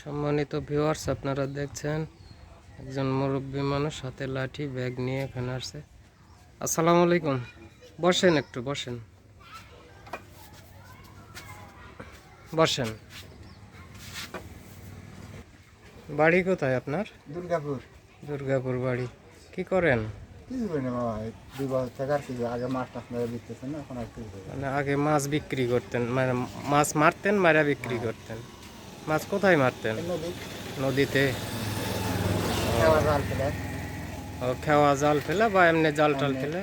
সম্মানিত ভিউয়ার্স আপনারা দেখছেন একজন মুরব্বী মানুষ হাতে লাঠি ব্যাগ নিয়ে এখানে আসছে। আসসালামু আলাইকুম। বসেন একটু বসেন। বসেন। বাড়ি কোথায় আপনার? দুর্গাপুর। দুর্গাপুর বাড়ি। কি করেন। মানে আগে মাছ বিক্রি করতেন মানে মাছ মারতেন মারা বিক্রি করতেন। মাছ কোথায় মারতেন? নদী নদীতে। খাওয়া জাল ফেলে। ও খেওয়া জাল ফেলে বা এমনি জাল টাল ফেলে?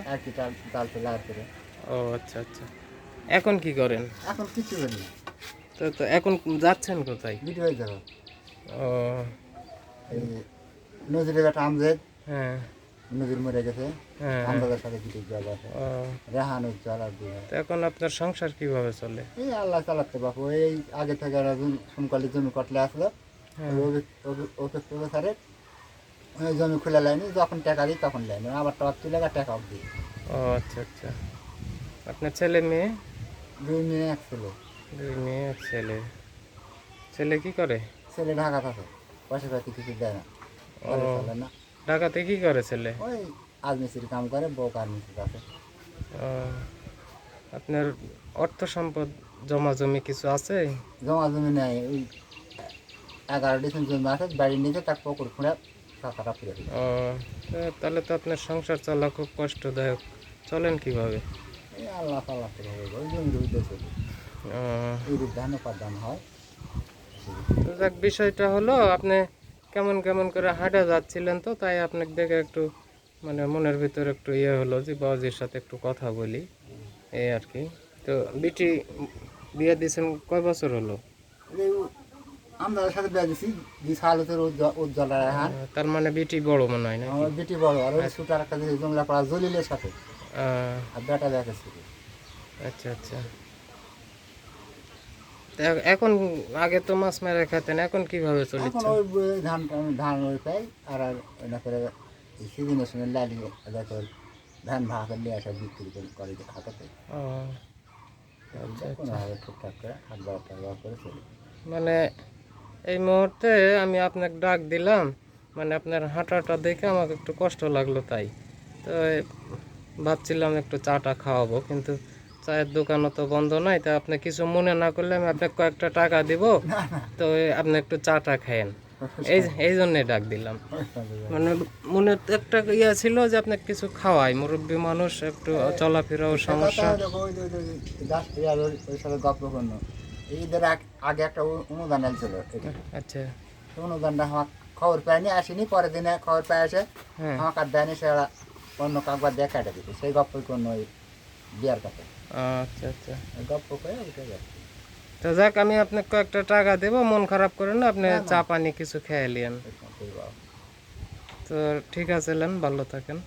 জাল ফেলে আর করে ও আচ্ছা আচ্ছা। এখন কি করেন? এখন কিছু করি তো তো এখন যাচ্ছেন কোথায়? বিটি হয়ে যাব। ও। নদীর একটা আমজেদ। হ্যাঁ। নদীর মরে গেছে হ্যাঁ। আমজাদের সাথে বিটি জল আছে। ও। রেহান জল আর এখন আপনার সংসার কীভাবে চলে? এই আল্লাহ চালাতে বাপু। এই আগে থেকে সোমকালে জমি কটলে আসলো। ওকে তুলে সারে জমি খুলে লাইনি যখন টাকা দিই তখন লাইনি। আবার টাকা তুলে টাকা দিই। ও আচ্ছা আচ্ছা। আপনার ছেলে মেয়ে? দুই মেয়ে এক ছেলে। দুই মেয়ে এক ছেলে। ছেলে কি করে? ছেলে ঢাকা থাকে পয়সা পাতি কিছু দেয় না। না। ঢাকাতে কি করে ছেলে? ওই আজ মিস্ত্রি কাম করে বউ কার মিস্ত্রি আছে আপনার অর্থ সম্পদ জমা জমি কিছু আছে? জমা জমি নেয় ওই এগারো ডিসেম্বর জমি আছে বাড়ি নিচে তার পুকুর খুঁড়ে টাকাটা ফিরে ও তাহলে তো আপনার সংসার চলা খুব কষ্টদায়ক। চলেন কীভাবে? এই আল্লাহ তাল্লাহ থেকে ও। এই রূপ ধান উপাদান হয়। তো যাক বিষয়টা হলো আপনি কেমন কেমন করে হাঁটা যাচ্ছিলেন তো তাই আপনাকে দেখে একটু মানে মনের ভিতর একটু ইয়ে হলো যে বাবাজির সাথে একটু কথা বলি এই আর কি। তো বিটি বিয়ে দিয়েছেন কয় বছর হলো? আমরা সাথে বিয়ে দিছি যে সালতের উজ্জ্বল তার মানে বিটি বড় মনে হয় না আমার বেটি বড় আর ওই সুটার একটা যে জংলা পাড়া জলিলের সাথে। আর বেটা দেখে ছিল আচ্ছা আচ্ছা। এখন আগে তো মাছ মেরে খেতেন এখন কীভাবে এখন চলিচ্ছে ওই ধান ধান ওই পাই আর আর ওটা করে সিজনের সময় লালি দেখো ধান ভাগ নিয়ে আসা বিক্রি করে করে হাতাতে ও আচ্ছা কোনোভাবে টুকটাক করে হাত বার টাক করে চলি। মানে এই মুহূর্তে আমি আপনাকে ডাক দিলাম মানে আপনার হাঁটাটা দেখে আমাকে একটু কষ্ট লাগল তাই। তো ভাবছিলাম একটু চাটা খাওয়াবো কিন্তু চায়ের দোকানও তো বন্ধ নাই তা আপনি কিছু মনে না করলে আমি আপনাকে কয়েকটা টাকা দিব। তো আপনি একটু চাটা খায়েন। এই এই জন্যে ডাক দিলাম। মানে মনে একটা ইয়ে ছিল যে আপনাকে কিছু খাওয়াই। মুরব্বী মানুষ একটু চলাফেরাও সমস্যা। ঈদের আগ- আগে একটা অনুদান এটা। আচ্ছা। তো অনুদানটা আমার খবর পাইনি আসেনি পরের দিনে খবর পাই আসে। হ্যাঁ। আমাকে আর দেয়নি সে অন্য কাকবার দিয়ে কেটে দিতে সেই গল্পই কোনো ওই বিয়ার কাছে আচ্ছা আচ্ছা। গপ্প করে উঠে যাচ্ছে তো যাক আমি আপনাকে কয়েকটা টাকা দেবো মন খারাপ করেন না আপনি চা পানি কিছু খেয়ে নিন তো ঠিক আছে লেন ভালো থাকেন।